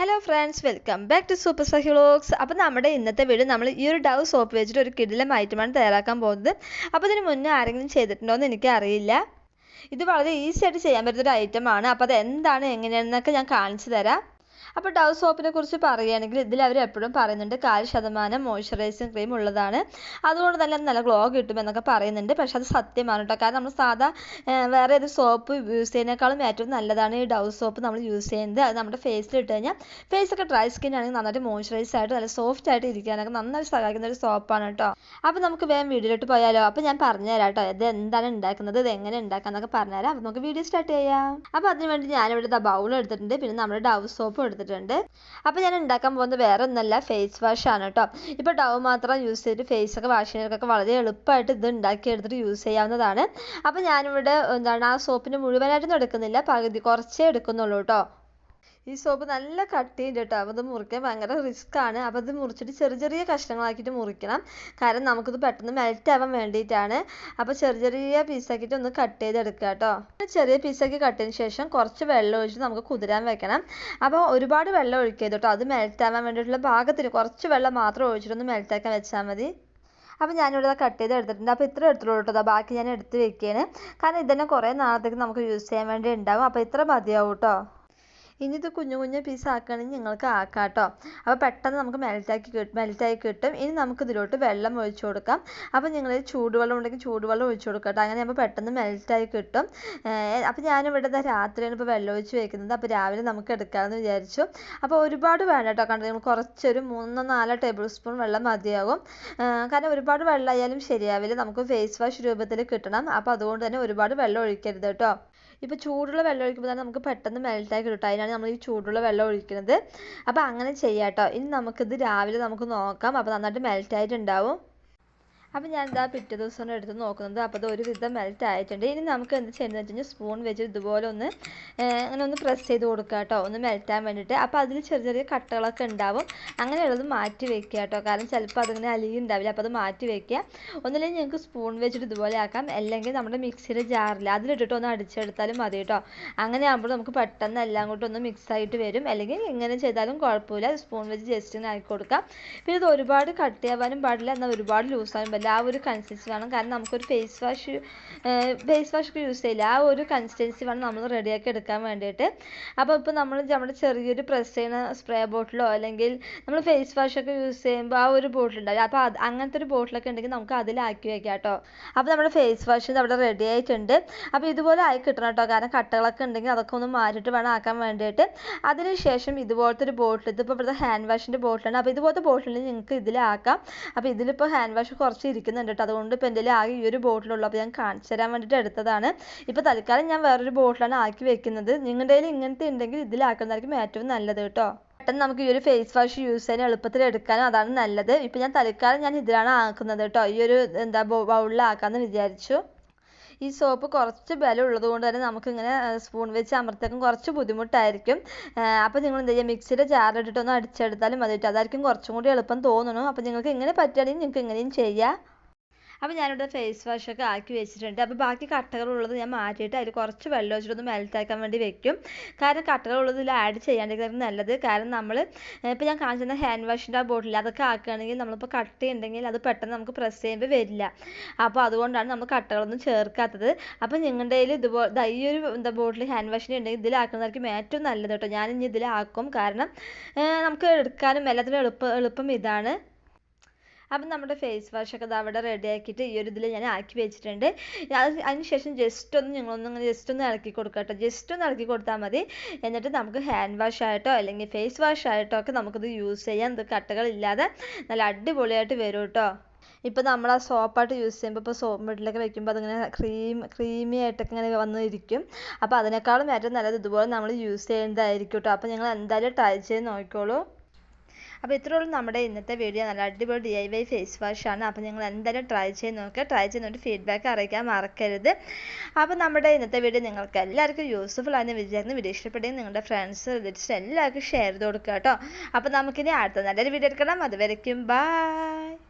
Hello friends welcome back to super സഹിളോക്സ് അപ്പോൾ നമ്മുടെ ഇന്നത്തെ വീഡിയോ നമ്മൾ ഈ ഒരു ഡവ് സോപ്പ് വെച്ചിട്ട് ഒരു കിടിലം ഐറ്റമാണ് തയ്യാറാക്കാൻ പോകുന്നത്. അപ്പോൾ ഇതിന് മുന്നേ ആരെങ്കിലും ചെയ്തിട്ടുണ്ടോ എന്ന് എനിക്ക് അറിയില്ല. ഇത് വളരെ ഈസി ആയിട്ട് ചെയ്യാൻ പറ്റുന്ന ഒരു ഐറ്റമാണ് അപ്പോൾ അത് എന്താണ് എങ്ങനെയാണെന്നൊക്കെ ഞാൻ കാണിച്ചു തരാം. അപ്പോൾ ഡവ് സോപ്പിനെ കുറിച്ച് പറയുകയാണെങ്കിൽ ഇതിൽ അവർ എപ്പോഴും പറയുന്നുണ്ട് കാൽ ശതമാനം മോയ്സ്ചറൈസിങ് ക്രീം ഉള്ളതാണ്. അതുകൊണ്ട് തന്നെ നല്ല ഗ്ലോ കിട്ടുമെന്നൊക്കെ പറയുന്നുണ്ട്. പക്ഷെ അത് സത്യമാണ് കേട്ടോ കാരണം നമ്മൾ സാധാ വേറെ ഏത് സോപ്പ് യൂസ് ചെയ്യുന്നതിനേക്കാളും ഏറ്റവും നല്ലതാണ് ഈ ഡവ് സോപ്പ് നമ്മൾ യൂസ് ചെയ്യുന്നത്. അത് നമ്മുടെ ഫേസിൽ ഇട്ട് കഴിഞ്ഞാൽ ഫേസ് ഒക്കെ ഡ്രൈ സ്കിൻ ആണെങ്കിൽ നന്നായിട്ട് മോയ്സ്ചറൈസ് ആയിട്ട് നല്ല സോഫ്റ്റ് ആയിട്ട് ഇരിക്കാനൊക്കെ നന്നായിട്ട് സഹായിക്കുന്ന ഒരു സോപ്പാണ് കേട്ടോ അപ്പോൾ നമുക്ക് വേഗം വീഡിയോയിലോട്ട് പോയാലോ? അപ്പോൾ ഞാൻ പറഞ്ഞുതരാം കേട്ടോ ഇത് എന്താണ് ഉണ്ടാക്കുന്നത്? ഇത് എങ്ങനെ ഉണ്ടാക്കാന്നൊക്കെ പറഞ്ഞുതരാം. അപ്പോൾ നമുക്ക് വീഡിയോ സ്റ്റാർട്ട് ചെയ്യാം. അപ്പോൾ അതിനുവേണ്ടി ഞാനിവിടെ ബൗൾ എടുത്തിട്ടുണ്ട്. പിന്നെ നമ്മുടെ ഡവ് സോപ്പ് എടുത്തിട്ടുണ്ട്. അപ്പോൾ ഞാൻ ഉണ്ടാക്കാൻ പോകുന്നത് വേറെ ഒന്നല്ല ഫേസ് വാഷ് ആണ് കേട്ടോ ഇപ്പോൾ ഡവ് മാത്രം യൂസ് ചെയ്തിട്ട് ഫേസ് ഒക്കെ വാഷ് ചെയ്യുന്നവർക്കൊക്കെ വളരെ എളുപ്പമായിട്ട് ഇത് ഉണ്ടാക്കി എടുത്തിട്ട് യൂസ് ചെയ്യാവുന്നതാണ്. അപ്പോൾ ഞാനിവിടെ എന്താണ് ആ സോപ്പിന് മുഴുവനായിട്ടൊന്നും എടുക്കുന്നില്ല പകുതി കുറച്ചേ എടുക്കുന്നുള്ളൂ കേട്ടോ ഈ സോപ്പ് നല്ല കട്ടിയുണ്ട് കേട്ടോ അപ്പോൾ ഇത് മുറിക്കാൻ ഭയങ്കര റിസ്ക് ആണ്. അപ്പോൾ ഇത് മുറിച്ചിട്ട് ചെറിയ ചെറിയ കഷ്ണങ്ങളാക്കിയിട്ട് മുറിക്കണം. കാരണം നമുക്കിത് പെട്ടെന്ന് മെൽറ്റ് ആവാൻ വേണ്ടിയിട്ടാണ്. അപ്പോൾ ചെറിയ ചെറിയ പീസാക്കിയിട്ട് ഒന്ന് കട്ട് ചെയ്തെടുക്കുക കേട്ടോ. ചെറിയ പീസാക്കി ചെയ്തതിന് ശേഷം കുറച്ച് വെള്ളം ഒഴിച്ച് നമുക്ക് കുതിരാൻ വെക്കണം. അപ്പോൾ ഒരുപാട് വെള്ളം ഒഴിക്കരുത് കേട്ടോ. അത് മെൽറ്റ് ആവാൻ വേണ്ടിയിട്ടുള്ള പാകത്തിന് കുറച്ച് വെള്ളം മാത്രം ഒഴിച്ചിട്ടൊന്ന് മെൽറ്റ് ആക്കാൻ വെച്ചാൽ മതി. അപ്പോൾ ഞാനിവിടെ കട്ട് ചെയ്ത് എടുത്തിട്ടുണ്ട്. അപ്പോൾ ഇത്ര എടുത്തുള്ളൂ കേട്ടോ. ബാക്കി ഞാൻ എടുത്ത് വെക്കുകയാണ്. കാരണം ഇതന്നെ കുറേ നാളത്തേക്ക് നമുക്ക് യൂസ് ചെയ്യാൻ വേണ്ടി ഉണ്ടാവും. അപ്പോൾ ഇത്ര മതിയാവും കേട്ടോ. ഇനി ഇത് കുഞ്ഞു കുഞ്ഞു പീസ് ആക്കുകയാണെങ്കിൽ നിങ്ങൾക്ക് ആക്കാം കേട്ടോ അപ്പോൾ പെട്ടെന്ന് നമുക്ക് മെൽറ്റാക്കി മെൽറ്റായി കിട്ടും. ഇനി നമുക്ക് ഇതിലോട്ട് വെള്ളം ഒഴിച്ചു കൊടുക്കാം. അപ്പോൾ നിങ്ങൾ ചൂടുവെള്ളം ഉണ്ടെങ്കിൽ ചൂടുവെള്ളം ഒഴിച്ചു കൊടുക്കാം കേട്ടോ. അങ്ങനെ ആകുമ്പോൾ പെട്ടെന്ന് മെൽറ്റായി കിട്ടും. അപ്പോൾ ഞാനിവിടെ രാത്രിയാണ് ഇപ്പോൾ വെള്ളം ഒഴിച്ച് വെക്കുന്നത്. അപ്പോൾ രാവിലെ നമുക്ക് എടുക്കാമെന്ന് വിചാരിച്ചു. അപ്പോൾ ഒരുപാട് വേണ്ട കേട്ടോ. കണ്ടത് നിങ്ങൾ കുറച്ചൊരു മൂന്നോ നാലോ ടേബിൾ സ്പൂൺ വെള്ളം മതിയാകും. കാരണം ഒരുപാട് വെള്ളം വെള്ളമായാലും ശരിയാവില്ല. നമുക്ക് ഫേസ് വാഷ് രൂപത്തിൽ കിട്ടണം. അപ്പോൾ അതുകൊണ്ട് തന്നെ ഒരുപാട് വെള്ളം ഒഴിക്കരുത് കേട്ടോ. ഇപ്പോൾ ചൂടുള്ള വെള്ളം ഒഴിക്കുമ്പോൾ തന്നെ നമുക്ക് പെട്ടെന്ന് മെൽറ്റായി കിട്ടും. അതിനാണ് നമ്മൾ ഈ ചൂടുള്ള വെള്ളം ഒഴിക്കുന്നത്. അപ്പോൾ അങ്ങനെ ചെയ്യാം കേട്ടോ ഇനി നമുക്കിത് രാവിലെ നമുക്ക് നോക്കാം. അപ്പോൾ നന്നായിട്ട് മെൽറ്റായിട്ടുണ്ടാവും അപ്പോൾ ഞാൻ ഇതാ പിറ്റേ ദിവസം എടുത്ത് നോക്കുന്നത്. അപ്പോൾ അത് ഒരുവിധം മെൽറ്റ് ആയിട്ടുണ്ട്. ഇനി നമുക്ക് എന്ത് ചെയ്യുന്നത് വെച്ച് സ്പൂൺ വെച്ച് ഇതുപോലെ ഒന്ന് അങ്ങനെ ഒന്ന് പ്രസ് ചെയ്ത് കൊടുക്കുക കേട്ടോ ഒന്ന് മെൽറ്റാൻ വേണ്ടിയിട്ട് അപ്പോൾ അതിൽ ചെറിയ ചെറിയ കട്ടകളൊക്കെ ഉണ്ടാവും. അങ്ങനെയുള്ളത് മാറ്റി വെക്കുക കേട്ടോ കാരണം ചിലപ്പോൾ അതിങ്ങനെ അലിയി ഉണ്ടാവില്ല. അപ്പോൾ അത് മാറ്റി വെക്കുക. ഒന്നില്ലെങ്കിൽ ഞങ്ങൾക്ക് സ്പൂൺ വെച്ചിട്ട് ഇതുപോലെ ആക്കാം. അല്ലെങ്കിൽ നമ്മുടെ മിക്സിയുടെ ജാറിൽ അതിലിട്ടിട്ട് ഒന്ന് അടിച്ചെടുത്താലും മതി കേട്ടോ അങ്ങനെ ആകുമ്പോൾ നമുക്ക് പെട്ടെന്ന് എല്ലാം കൂട്ടും ഒന്ന് മിക്സ് ആയിട്ട് വരും. അല്ലെങ്കിൽ എങ്ങനെ ചെയ്താലും കുഴപ്പമില്ല. സ്പൂൺ വെച്ച് ജസ്റ്റ് ഇങ്ങനെ ആക്കി കൊടുക്കാം. പിന്നെ ഇത് ഒരുപാട് കട്ടിയാവാനും പാടില്ല. എന്നാൽ ഒരുപാട് ലൂസാവാനും പാടില്ല ആ ഒരു കൺസിസ്റ്റൻസി വേണം. കാരണം നമുക്കൊരു ഫേസ് വാഷ് ഫേസ് വാഷ് ഒക്കെ യൂസ് ചെയ്യില്ല? ആ ഒരു കൺസിസ്റ്റൻസി വേണം നമ്മൾ റെഡിയാക്കി എടുക്കാൻ വേണ്ടിയിട്ട്. അപ്പോൾ ഇപ്പോൾ നമ്മൾ നമ്മുടെ ചെറിയൊരു പ്രസ് ചെയ്യുന്ന സ്പ്രേ ബോട്ടിലോ അല്ലെങ്കിൽ നമ്മൾ ഫേസ് വാഷ് ഒക്കെ യൂസ് ചെയ്യുമ്പോൾ ആ ഒരു ബോട്ടിൽ ഉണ്ടാവില്ല അപ്പോൾ അത് അങ്ങനത്തെ ഒരു ബോട്ടിലൊക്കെ ഉണ്ടെങ്കിൽ നമുക്ക് അതിലാക്കി വെക്കാം കേട്ടോ. അപ്പോൾ നമ്മുടെ ഫേസ് വാഷ് അവിടെ റെഡി ആയിട്ടുണ്ട്. അപ്പോൾ ഇതുപോലെ ആയി കിട്ടണം കേട്ടോ. കാരണം കട്ടകളൊക്കെ ഉണ്ടെങ്കിൽ അതൊക്കെ ഒന്ന് മാറ്റിയിട്ട് വേണം ആക്കാൻ വേണ്ടിയിട്ട്. അതിനുശേഷം ഇതുപോലത്തെ ഒരു ബോട്ടിൽ ഇതിപ്പോൾ ഇവിടുത്തെ ഹാൻഡ് വാഷിന്റെ ബോട്ടിലാണ് അപ്പോൾ ഇതുപോലത്തെ ബോട്ടിൽ നിങ്ങൾക്ക് ഇതിലാക്കാം. അപ്പോൾ ഇതിലിപ്പോൾ ഹാൻഡ് വാഷ് കുറച്ച് ഇരിക്കുന്നുണ്ട് കേട്ടോ അതുകൊണ്ട് ഇപ്പം എന്റെ ആകെ ഈ ഒരു ബോട്ടിലുള്ളൂ. അപ്പോൾ ഞാൻ കാണിച്ചു തരാൻ വേണ്ടിയിട്ട് എടുത്തതാണ്. ഇപ്പോൾ തൽക്കാലം ഞാൻ വേറൊരു ബോട്ടിലാണ് ആക്കി വെക്കുന്നത്. നിങ്ങളുടെ കയ്യിൽ ഇങ്ങനത്തെ ഉണ്ടെങ്കിൽ ഇതിലാക്കുന്നതായിരിക്കും ഏറ്റവും നല്ലത് കേട്ടോ പെട്ടെന്ന് നമുക്ക് ഈ ഒരു ഫേസ് വാഷ് യൂസ് ചെയ്യാൻ എളുപ്പത്തിൽ എടുക്കാനും അതാണ് നല്ലത്. ഇപ്പോൾ ഞാൻ തൽക്കാലം ഞാൻ ഇതിലാണ് ആക്കുന്നത് കേട്ടോ ഈ ഒരു എന്താ ബൗളിലാക്കാമെന്ന് വിചാരിച്ചു. ഈ സോപ്പ് കുറച്ച് ബലം ഉള്ളത് കൊണ്ട് തന്നെ നമുക്കിങ്ങനെ സ്പൂൺ വെച്ച് അമർത്തേക്കും കുറച്ച് ബുദ്ധിമുട്ടായിരിക്കും. അപ്പോൾ നിങ്ങൾ എന്ത് ചെയ്യുക മിക്സിയുടെ ജാറിലിട്ടിട്ട് ഒന്ന് അടിച്ചെടുത്താലും മതി കേട്ടോ അതായിരിക്കും കുറച്ചും കൂടി എളുപ്പം തോന്നുന്നു അപ്പോൾ നിങ്ങൾക്ക് ഇങ്ങനെ പറ്റുകയാണെങ്കിൽ നിങ്ങൾക്ക് ഇങ്ങനെയും ചെയ്യാം. അപ്പോൾ ഞാനിവിടെ ഫേസ് വാഷ് ഒക്കെ ആക്കി വെച്ചിട്ടുണ്ട്. അപ്പോൾ ബാക്കി കട്ടകളുള്ളത് ഞാൻ മാറ്റിയിട്ട് അതിൽ കുറച്ച് വെള്ളം വെച്ചിട്ടൊന്ന് മെൽറ്റ് ആക്കാൻ വേണ്ടി വെക്കും. കാരണം കട്ടകളുള്ളത് ഇതിൽ ആഡ് ചെയ്യാണ്ടിരിക്കുന്നത് നല്ലത്. കാരണം നമ്മൾ ഇപ്പോൾ ഞാൻ കാണിച്ചിരുന്ന ഹാൻഡ് വാഷിന്റെ ആ ബോട്ടിൽ അതൊക്കെ ആക്കുകയാണെങ്കിൽ നമ്മളിപ്പോൾ കട്ട ഉണ്ടെങ്കിൽ അത് പെട്ടെന്ന് നമുക്ക് പ്രസ് ചെയ്യുമ്പോൾ വരില്ല. അപ്പോൾ അതുകൊണ്ടാണ് നമ്മൾ കട്ടകളൊന്നും ചേർക്കാത്തത്. അപ്പോൾ നിങ്ങളുടെ കയ്യിൽ ഇതുപോലെ ഈ ഒരു എന്താ ബോട്ടിൽ ഹാൻഡ് വാഷിന്റെ ഉണ്ടെങ്കിൽ ഇതിലാക്കുന്നതായിരിക്കും ഏറ്റവും നല്ലത് കേട്ടോ. ഞാൻ ഇനി ഇതിലാക്കും കാരണം നമുക്ക് എടുക്കാനും എല്ലാത്തിനും എളുപ്പം എളുപ്പം ഇതാണ്. അപ്പം നമ്മുടെ ഫേസ് വാഷ് ഒക്കെ അവിടെ റെഡി ആക്കിയിട്ട് ഈ ഒരു ഇതിൽ ഞാൻ ആക്കി വെച്ചിട്ടുണ്ട്. അതിന് ശേഷം ജസ്റ്റ് ഒന്ന് നിങ്ങളൊന്ന് ഇങ്ങനെ ജസ്റ്റ് ഒന്ന് ഇളക്കി കൊടുക്കുക കേട്ടോ. ജസ്റ്റ് ഒന്ന് ഇളക്കി കൊടുത്താൽ മതി. എന്നിട്ട് നമുക്ക് ഹാൻഡ് വാഷ് ആയിട്ടോ അല്ലെങ്കിൽ ഫേസ് വാഷ് ആയിട്ടോ ഒക്കെ നമുക്കിത് യൂസ് ചെയ്യാം. ഇത് കട്ടകളില്ലാതെ നല്ല അടിപൊളിയായിട്ട് വരും കേട്ടോ. ഇപ്പോൾ നമ്മൾ ആ സോപ്പായിട്ട് യൂസ് ചെയ്യുമ്പോൾ ഇപ്പോൾ സോപ്പ് വീട്ടിലൊക്കെ വെക്കുമ്പോൾ അതിങ്ങനെ ക്രീം ക്രീമി ആയിട്ടൊക്കെ ഇങ്ങനെ വന്ന് ഇരിക്കും അപ്പോൾ അതിനേക്കാളും ഏറ്റവും നല്ലത് ഇതുപോലെ നമ്മൾ യൂസ് ചെയ്യുന്നതായിരിക്കും കേട്ടോ. അപ്പോൾ നിങ്ങൾ എന്തായാലും ട്രൈ ചെയ്ത് നോക്കിക്കോളൂ. അപ്പോൾ ഇത്രേ ഉള്ളൂ നമ്മുടെ ഇന്നത്തെ വീഡിയോ നല്ല അടിപൊളി D I Y face wash ആണ്. അപ്പോൾ നിങ്ങൾ എന്തായാലും ട്രൈ ചെയ്ത് നോക്കുക. ട്രൈ ചെയ്ത് നോക്കി ഫീഡ്ബാക്ക് അറിയിക്കാൻ മറക്കരുത്. അപ്പോൾ നമ്മുടെ ഇന്നത്തെ വീഡിയോ നിങ്ങൾക്ക് എല്ലാവർക്കും യൂസ്ഫുൾ ആണെന്ന് വിചാരിക്കുന്നു. വീഡിയോ ഇഷ്ടപ്പെട്ടെങ്കിൽ നിങ്ങളുടെ ഫ്രണ്ട്സ് റിലേറ്റീവ്സ് എല്ലാവർക്കും ഷെയർ ചെയ്ത് കൊടുക്കുക കേട്ടോ. അപ്പോൾ നമുക്കിനി അടുത്ത നല്ലൊരു വീഡിയോ എടുക്കണം. അതുവരയ്ക്കും ബൈ